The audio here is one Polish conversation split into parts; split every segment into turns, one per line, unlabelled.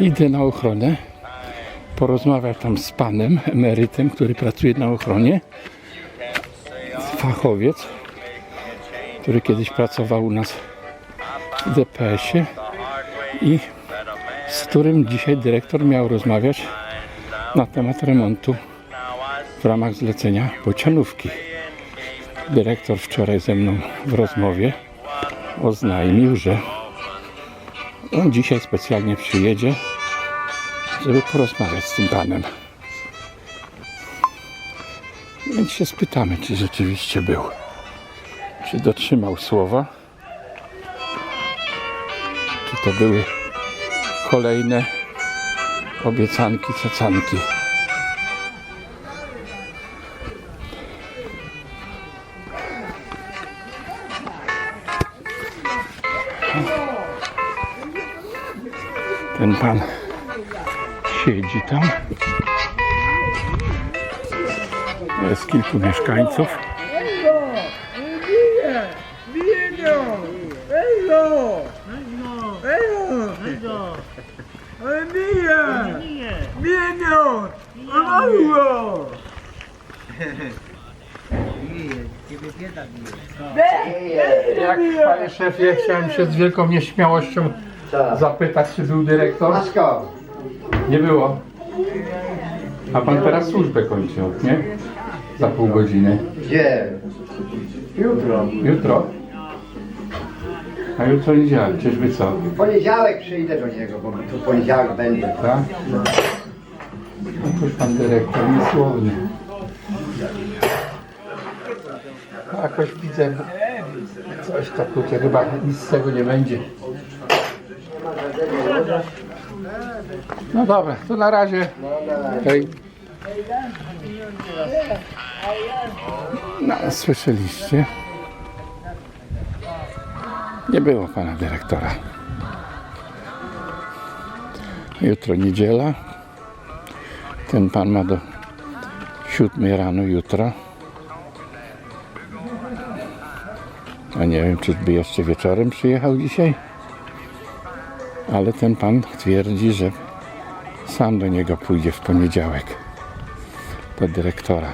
Idę na ochronę. Porozmawiam tam z panem emerytem, który pracuje na ochronie. Fachowiec, który kiedyś pracował u nas w DPS-ie i z którym dzisiaj dyrektor miał rozmawiać na temat remontu w ramach zlecenia bocianówki. Dyrektor wczoraj ze mną w rozmowie oznajmił, że on dzisiaj specjalnie przyjedzie, żeby porozmawiać z tym panem. Więc się spytamy, czy rzeczywiście był. Czy dotrzymał słowa. Czy to były kolejne obiecanki, cacanki. Ten pan siedzi tam. Jest kilku mieszkańców. Jak panie szefie, chciałem się z wielką nieśmiałością zapytać, czy był dyrektor. Nie było. A pan teraz służbę kończył, nie? Za pół godziny.
gdzie? Jutro.
Jutro? A jutro niedziela, czyżby co?
W poniedziałek przyjdę do niego, bo tu w poniedziałek będę.
Tak? Jakoś pan dyrektor niesłowny. Jakoś widzę coś takiego, chyba nic z tego nie będzie. No dobra, to na razie. Hej. No, słyszeliście? Nie było pana dyrektora. Jutro niedziela. Ten pan ma do siódmej rano jutro. A nie wiem, czy by jeszcze wieczorem przyjechał dzisiaj. Ale ten pan twierdzi, że sam do niego pójdzie w poniedziałek. Do dyrektora.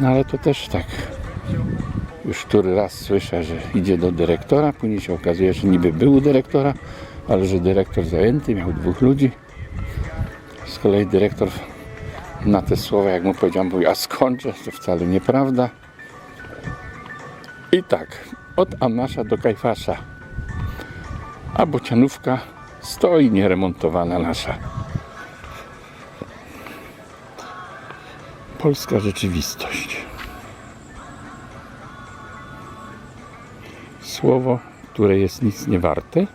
No ale to też tak. Już który raz słyszę, że idzie do dyrektora, później się okazuje, że niby był u dyrektora, ale że dyrektor zajęty, miał dwóch ludzi. Z kolei dyrektor na te słowa, jak mu powiedziałem, mówi, a skończę, to wcale nieprawda. I tak, od Amasza do Kajfasza. A bocianówka stoi nieremontowana nasza. Polska rzeczywistość. Słowo, które jest nic nie warte,